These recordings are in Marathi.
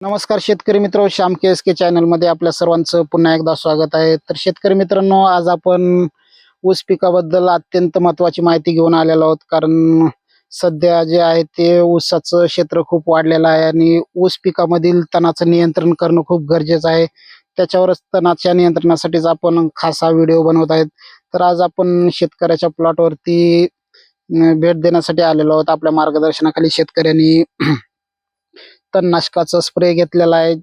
नमस्कार शेतकरी मित्र श्याम के एस के चॅनलमध्ये आपल्या सर्वांचं पुन्हा एकदा स्वागत आहे. तर शेतकरी मित्रांनो आज आपण ऊस पिकाबद्दल अत्यंत महत्वाची माहिती घेऊन आलेलो आहोत. कारण सध्या जे आहे ते ऊसाचं क्षेत्र खूप वाढलेलं आहे आणि ऊस पिकामधील तणाचं नियंत्रण करणं खूप गरजेचं आहे. त्याच्यावरच तणाच्या नियंत्रणासाठीच आपण खास हा व्हिडिओ बनवत आहेत. तर आज आपण शेतकऱ्याच्या प्लॉटवरती भेट देण्यासाठी आलेलो आहोत. आपल्या मार्गदर्शनाखाली शेतकऱ्यांनी तणनाशकाचा स्प्रे घेतलेला आहे.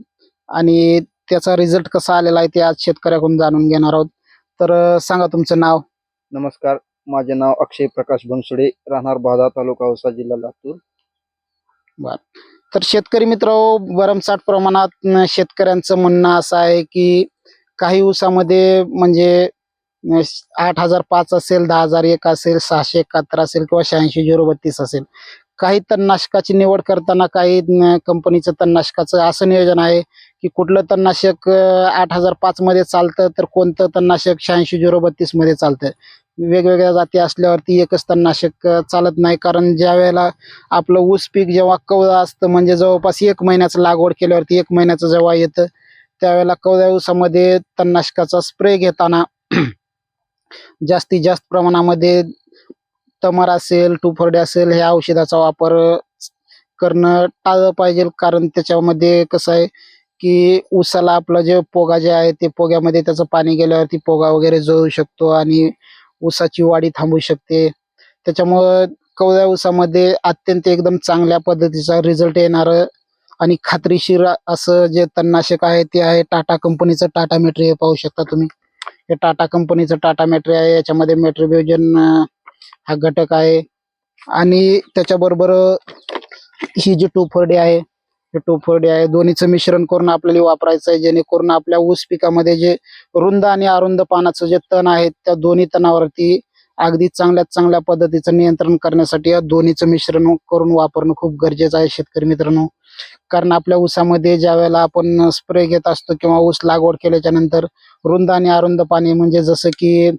आणि त्याचा रिझल्ट कसा आलेला आहे ते आज शेतकऱ्याकडून जाणून घेणार आहोत. तर सांगा तुमचं नाव. नमस्कार. माझे नाव अक्षय प्रकाश बनसुडे राहणार बाधा तालुका औसा जिल्हा लातूर. तर शेतकरी मित्र भरमसाठ प्रमाणात शेतकऱ्यांचं म्हणणं असं आहे की काही ऊसामध्ये म्हणजे आठ हजार पाच असेल दहा हजार एक असेल सहाशे एकाहत्तर असेल किंवा शहाऐंशी झिरो बत्तीस असेल. काही तणनाशकाची निवड करताना काही कंपनीचं तणनाशकाचं असं नियोजन आहे की कुठलं तणनाशक आठ हजार पाच मध्ये चालतं तर कोणतं तणनाशक शहाऐंशी झिरो बत्तीसमध्ये चालतं वेगवेगळ्या जाती असल्यावरती एकच तणनाशक चालत नाही. कारण ज्या वेळेला आपलं ऊस पीक जेव्हा कवळं असतं म्हणजे जवळपास एक महिन्याचं लागवड केल्यावरती एक महिन्याचं जेव्हा येतं त्यावेळेला कवळ्या ऊसामध्ये तणनाशकाचा स्प्रे घेताना जास्तीत जास्त प्रमाणामध्ये तमर असेल टुफर्डे असेल ह्या औषधाचा वापर करणं टाळलं पाहिजे. कारण त्याच्यामध्ये कसं आहे की ऊसाला आपलं जे पोगा जे आहे ते पोग्यामध्ये त्याचं पाणी गेल्यावरती पोगा वगैरे जळू शकतो आणि ऊसाची वाढी थांबू शकते. त्याच्यामुळं कवळ्या ऊसामध्ये अत्यंत एकदम चांगल्या पद्धतीचा रिझल्ट येणार आणि खात्रीशीर असं जे तणनाशक आहे ते आहे टाटा कंपनीचं टाटा मेट्री हे पाहू शकता तुम्ही. हे टाटा कंपनीचं टाटा मेट्री आहे. याच्यामध्ये मेट्रिब्युजन हा घटक आहे. आणि त्याच्याबरोबर ही जी टोफर्डी आहे हे टोफर्डी आहे दोन्हीचं मिश्रण करून आपल्याला वापरायचं आहे जेणेकरून आपल्या ऊस पिकामध्ये जे रुंद आणि अरुंद पानाचं जे तण आहे त्या दोन्ही तणावरती अगदी चांगल्यात चांगल्या पद्धतीचं नियंत्रण करण्यासाठी या दोन्हीचं मिश्रण करून वापरणं खूप गरजेचं आहे शेतकरी मित्रांनो. कारण आपल्या ऊसामध्ये ज्या वेळेला आपण स्प्रे घेत असतो किंवा ऊस लागवड केल्याच्यानंतर रुंद आणि अरुंद पाणी म्हणजे जसं की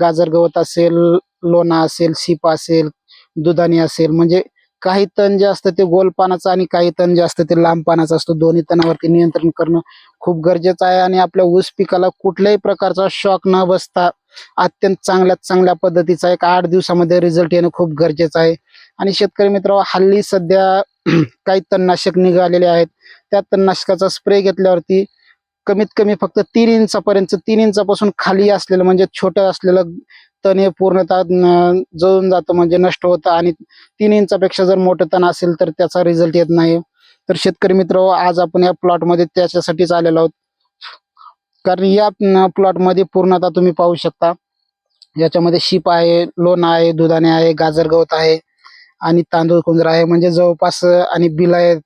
गाजर गवत असेल लोणा असेल सीप असेल दुधानी असेल म्हणजे काही तण जे असतं ते गोल पानाचं आणि काही तण जे असतं ते लांब पानाचं असतं. दोन्ही तणावरती नियंत्रण करणं खूप गरजेचं आहे आणि आपल्या ऊस पिकाला कुठल्याही प्रकारचा शॉक न बसता अत्यंत चांगल्यात चांगल्या पद्धतीचा एक आठ दिवसामध्ये रिझल्ट येणं खूप गरजेचं आहे. आणि शेतकरी मित्र हल्ली सध्या काही तणनाशक निघालेले आहेत. त्या तणनाशकाचा स्प्रे घेतल्यावरती कमीत कमी फक्त तीन इंचापर्यंत तीन इंचापासून खाली असलेलं म्हणजे छोटं असलेलं तण हे पूर्णतः जळून जातं म्हणजे नष्ट होतं. आणि तीन इंचापेक्षा जर मोठं तण असेल तर त्याचा रिझल्ट येत नाही. तर शेतकरी मित्र आज आपण या प्लॉटमध्ये त्याच्यासाठीच आलेलो आहोत. कारण या प्लॉटमध्ये पूर्णतः तुम्ही पाहू शकता. याच्यामध्ये शीप आहे लोण आहे दुधाणे आहे गाजर गवत आहे आणि तांदूळ कुंजरा आहे. म्हणजे जवळपास आणि बिल आहेत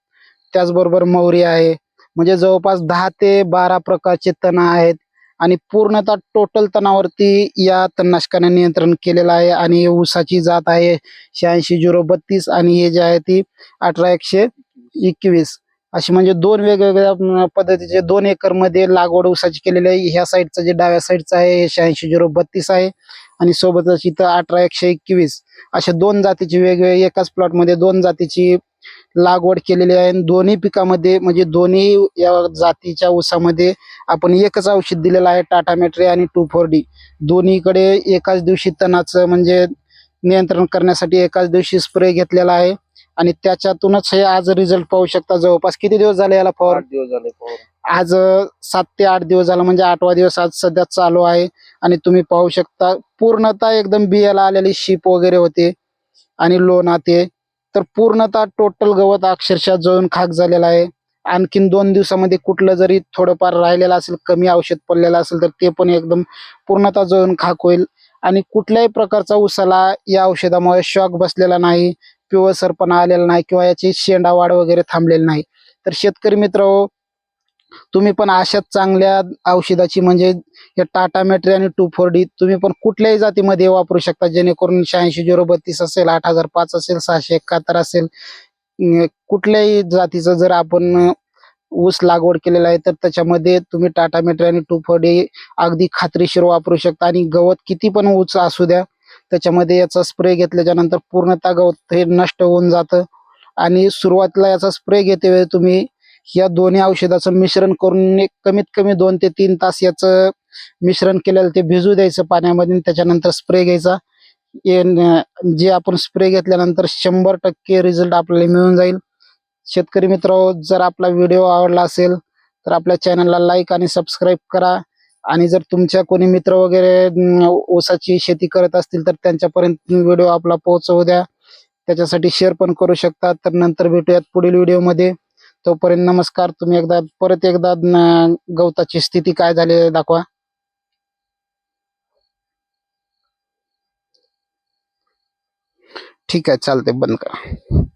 त्याचबरोबर मोहरी आहे. म्हणजे जवळपास दहा ते बारा प्रकारचे तण आहेत. आणि पूर्णतः टोटल तणावरती या तणनाशकाने नियंत्रण केलेलं आहे आणि ऊसाची जात आहे शहाऐंशी झिरो बत्तीस आणि हे जे आहे ती अठरा एकशे एकवीस. अशी म्हणजे दोन वेगवेगळ्या पद्धतीचे दोन एकरमध्ये लागवड ऊसाची केलेली आहे. ह्या साईडचं जे डाव्या साईडचं आहे हे शहाऐंशी झिरो बत्तीस आहे आणि सोबतच इथं अठरा एकशे एकवीस. अशा दोन जातीची वेगवेगळ्या एकाच प्लॉटमध्ये दोन जातीची लागवड केलेली आहे. आणि दोन्ही पिकामध्ये म्हणजे दोन्ही या जातीच्या ऊसामध्ये आपण एकच औषध दिलेलं आहे टाटा मेट्री आणि टू फोर डी. दोन्हीकडे एकाच दिवशी तणाचं म्हणजे नियंत्रण करण्यासाठी एकाच दिवशी स्प्रे घेतलेला आहे. आणि त्याच्यातूनच हे आज रिझल्ट पाहू शकता. जवळपास किती दिवस झाले याला आठ दिवस झाले. आज सात ते आठ दिवस झाला म्हणजे आठवा दिवस आज सध्या चालू आहे. आणि तुम्ही पाहू शकता पूर्णतः एकदम बियाला आलेली शीप वगैरे होते. आणि लोणा ते तर पूर्णतः टोटल गवत अक्षरशः जळून खाक झालेला आहे. आणखीन दोन दिवसामध्ये कुठलं जरी थोडंफार राहिलेलं असेल कमी औषध पडलेलं असेल तर ते पण एकदम पूर्णतः जळून खाक होईल. आणि कुठल्याही प्रकारचा उसाला या औषधामुळे शॉक बसलेला नाही पिवळसरपणा आलेला नाही किंवा याची शेंडा वाढ वगैरे थांबलेली नाही. तर शेतकरी मित्र तुम्ही पण अशाच चांगल्या औषधाची म्हणजे हे टाटा मेट्री आणि टू फोर डी तुम्ही पण कुठल्याही जातीमध्ये वापरू शकता. जेणेकरून शहाऐंशी झिरो बत्तीस असेल आठ हजार पाच असेल सहाशे एकाहत्तर असेल कुठल्याही जातीचं जर आपण ऊस लागवड केलेला आहे तर त्याच्यामध्ये तुम्ही टाटा मेट्री आणि टू फोर डी अगदी खात्रीशीर वापरू शकता. आणि गवत किती पण ऊच असू द्या त्याच्यामध्ये याचा स्प्रे घेतल्याच्या नंतर पूर्णतः गवत हे नष्ट होऊन जातं. आणि सुरुवातीला याचा स्प्रे घेते वेळी तुम्ही या दोन्ही औषधाचं मिश्रण करून एक कमीत कमी दोन ते तीन तास याचं मिश्रण केलेलं ते भिजू द्यायचं पाण्यामध्ये त्याच्यानंतर स्प्रे घ्यायचा. जे आपण स्प्रे घेतल्यानंतर शंभर टक्के रिझल्ट आपल्याला मिळून जाईल. शेतकरी मित्र जर आपला व्हिडिओ आवडला असेल तर आपल्या चॅनलला लाईक आणि सबस्क्राईब करा. आणि जर तुमच्या कोणी मित्र वगैरे ऊसाची शेती करत असतील तर त्यांच्यापर्यंत व्हिडिओ आपला पोहोचवू द्या. त्याच्यासाठी शेअर पण करू शकता. तर नंतर भेटूयात पुढील व्हिडिओमध्ये तोपर्यंत नमस्कार. तुम्ही एकदा परत एकदा गवताची स्थिती काय झाली दाखवा. ठीक आहे चालते बंद करा.